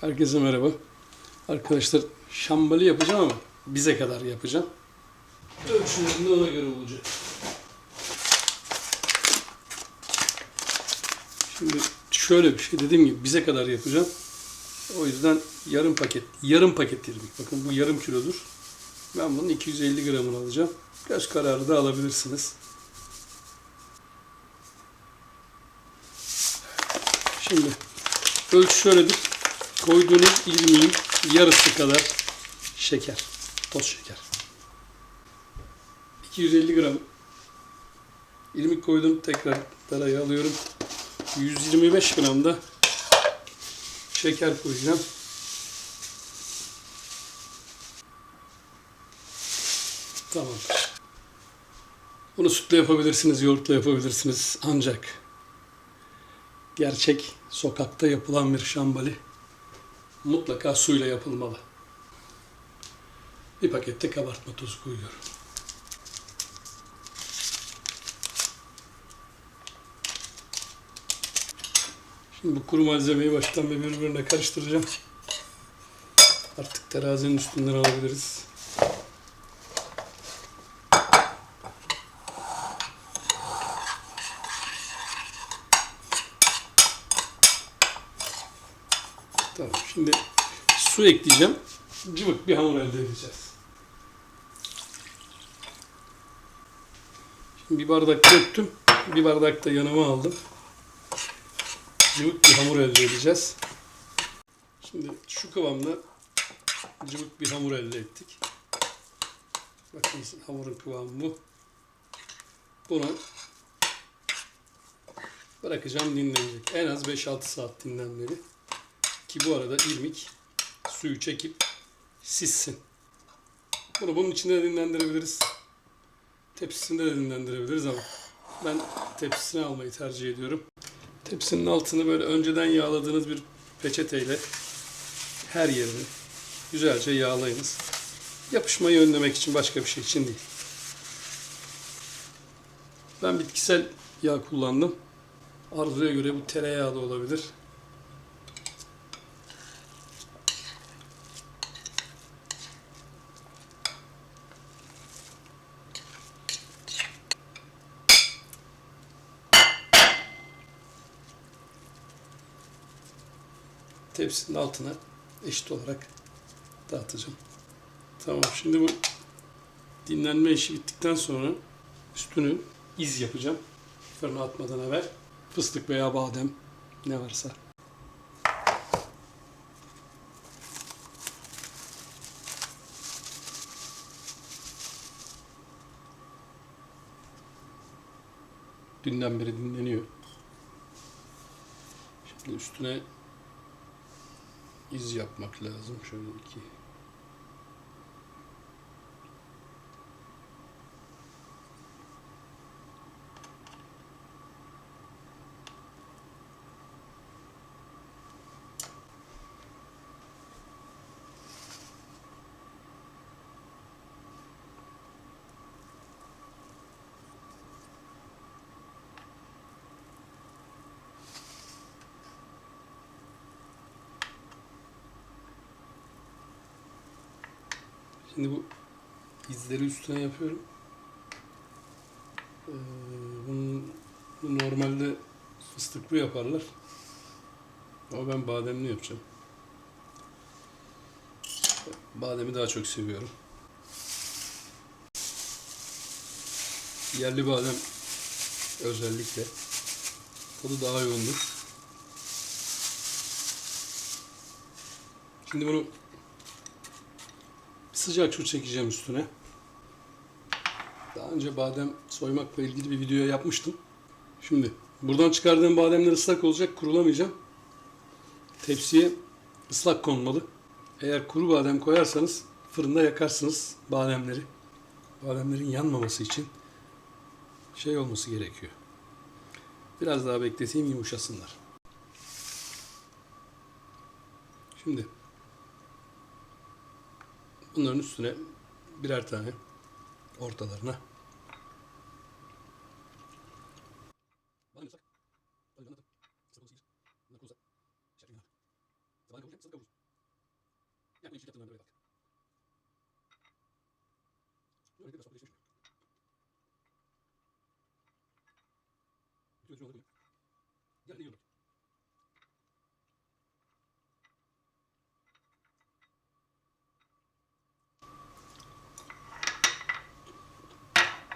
Herkese merhaba. Arkadaşlar şambali yapacağım ama bize kadar yapacağım. Ölçülerim de ona göre olacak. Şimdi şöyle bir şey dediğim gibi bize kadar yapacağım. O yüzden yarım paket, yarım paket irmik. Bakın bu yarım kilodur. Ben bunun 250 gramını alacağım. Göz kararı da alabilirsiniz. Şimdi ölçü şöyledir. Koyduğunuz irmiğin yarısı kadar şeker. Toz şeker. 250 gram irmik koydum. Tekrar darayı alıyorum. 125 gram da şeker koyacağım. Tamam. Bunu sütle yapabilirsiniz, yoğurtla yapabilirsiniz. Ancak gerçek sokakta yapılan bir şambali mutlaka suyla yapılmalı. Bir pakette kabartma tozu koyuyorum. Şimdi bu kuru malzemeyi baştan bir birbirine karıştıracağım. Artık terazinin üstünden alabiliriz. Tamam. Şimdi su ekleyeceğim. Cıvık bir hamur elde edeceğiz. Şimdi bir bardak döktüm. Bir bardak da yanıma aldım. Cıvık bir hamur elde edeceğiz. Şimdi şu kıvamda cıvık bir hamur elde ettik. Bakın hamurun kıvamı bu. Bunu bırakacağım dinlenecek. En az 5-6 saat dinlenmeli. Ki bu arada irmik suyu çekip sissin. Bunu bunun içinde de dinlendirebiliriz. Tepsisinde de dinlendirebiliriz ama ben tepsisine almayı tercih ediyorum. Tepsinin altını böyle önceden yağladığınız bir peçeteyle her yerini güzelce yağlayınız. Yapışmayı önlemek için başka bir şey için değil. Ben bitkisel yağ kullandım. Arzuya göre bu tereyağı da olabilir. Tepsinin altına eşit olarak dağıtacağım. Tamam şimdi bu dinlenme işi bittikten sonra üstünü iz yapacağım. Fırına atmadan evvel fıstık veya badem ne varsa. Dünden beri dinleniyor. Şimdi üstüne iz yapmak lazım. Şöyle iki. Şimdi bu izleri üstüne yapıyorum. Ee, bunun, bu normalde fıstıklı yaparlar. Ama ben bademli yapacağım. Bademi daha çok seviyorum. Yerli badem özellikle tadı daha yoğundur. Şimdi bunu sıcak su çekeceğim üstüne. Daha önce badem soymakla ilgili bir video yapmıştım. Şimdi buradan çıkardığım bademler ıslak olacak, kurulamayacağım. Tepsiye ıslak konmalı. Eğer kuru badem koyarsanız fırında yakarsınız bademleri. Bademlerin yanmaması için şey olması gerekiyor. Biraz daha bekleteyim yumuşasınlar. Şimdi Bunların üstüne birer tane ortalarına Yani yaptığından böyle bak.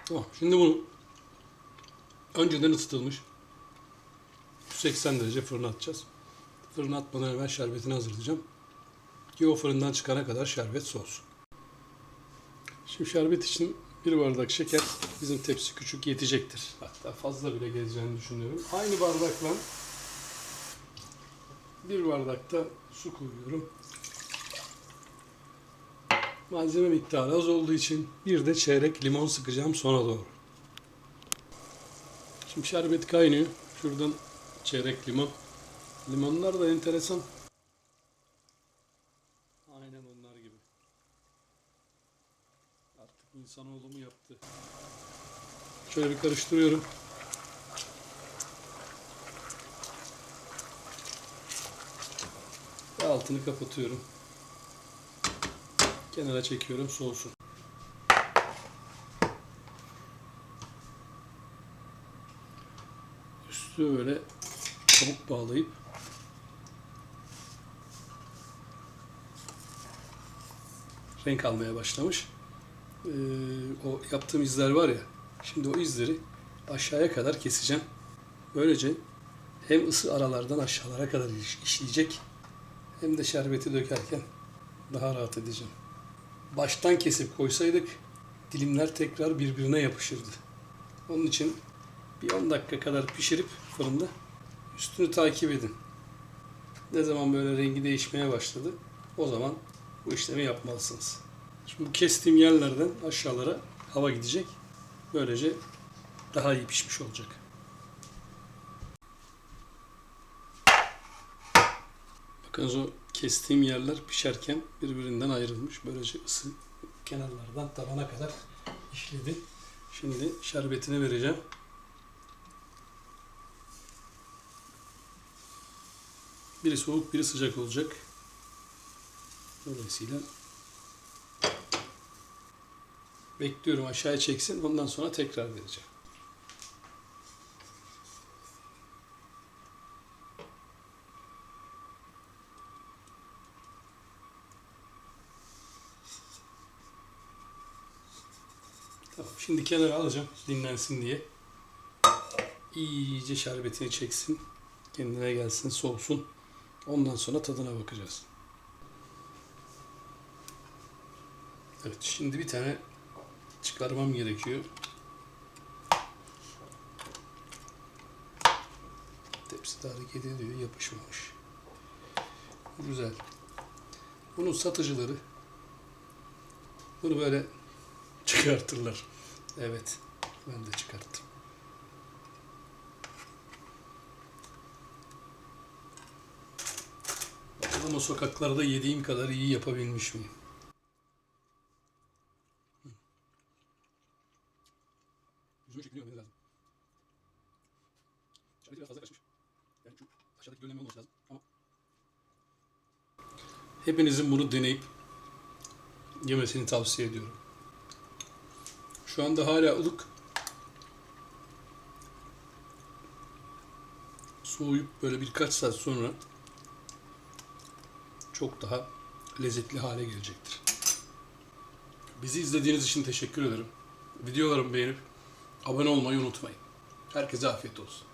Tamam. Şimdi bunu önceden ısıtılmış 180 derece fırına atacağız. Fırına atmadan evvel şerbetini hazırlayacağım. Ki o fırından çıkana kadar şerbet soğusun. Şimdi şerbet için bir bardak şeker bizim tepsi küçük yetecektir. Hatta fazla bile gezeceğini düşünüyorum. Aynı bardakla bir bardakta su koyuyorum. Malzeme miktarı az olduğu için bir de çeyrek limon sıkacağım sona doğru. Şimdi şerbet kaynıyor. Şuradan çeyrek limon. Limonlar da enteresan. Aynen onlar gibi. Artık insanoğlu mu yaptı? Şöyle bir karıştırıyorum. Ve altını kapatıyorum. Kenara çekiyorum soğusun. Üstü böyle kabuk bağlayıp renk almaya başlamış. Ee, o yaptığım izler var ya, şimdi o izleri aşağıya kadar keseceğim. Böylece hem ısı aralardan aşağılara kadar iş- işleyecek hem de şerbeti dökerken daha rahat edeceğim. Baştan kesip koysaydık dilimler tekrar birbirine yapışırdı. Onun için bir 10 dakika kadar pişirip fırında üstünü takip edin. Ne zaman böyle rengi değişmeye başladı o zaman bu işlemi yapmalısınız. Şimdi bu kestiğim yerlerden aşağılara hava gidecek. Böylece daha iyi pişmiş olacak. Bakınız o kestiğim yerler pişerken birbirinden ayrılmış. Böylece ısı kenarlardan tabana kadar işledi. Şimdi şerbetini vereceğim. Biri soğuk, biri sıcak olacak. Dolayısıyla bekliyorum aşağıya çeksin. Ondan sonra tekrar vereceğim. Tamam. Şimdi kenara alacağım dinlensin diye. İyice şerbetini çeksin. Kendine gelsin, soğusun. Ondan sonra tadına bakacağız. Evet, şimdi bir tane çıkarmam gerekiyor. Tepsi de hareket ediyor, yapışmamış. Güzel. Bunun satıcıları bunu böyle çıkartırlar. Evet, ben de çıkarttım. Bakalım o sokaklarda yediğim kadar iyi yapabilmiş miyim? Hı. Yüzüme şekli görmeniz lazım. Şerbeti biraz fazla kaçmış. Yani şu aşağıdaki görünme olması lazım ama hepinizin bunu deneyip yemesini tavsiye ediyorum. Şu anda hala ılık. Soğuyup böyle birkaç saat sonra çok daha lezzetli hale gelecektir. Bizi izlediğiniz için teşekkür ederim. Videolarımı beğenip abone olmayı unutmayın. Herkese afiyet olsun.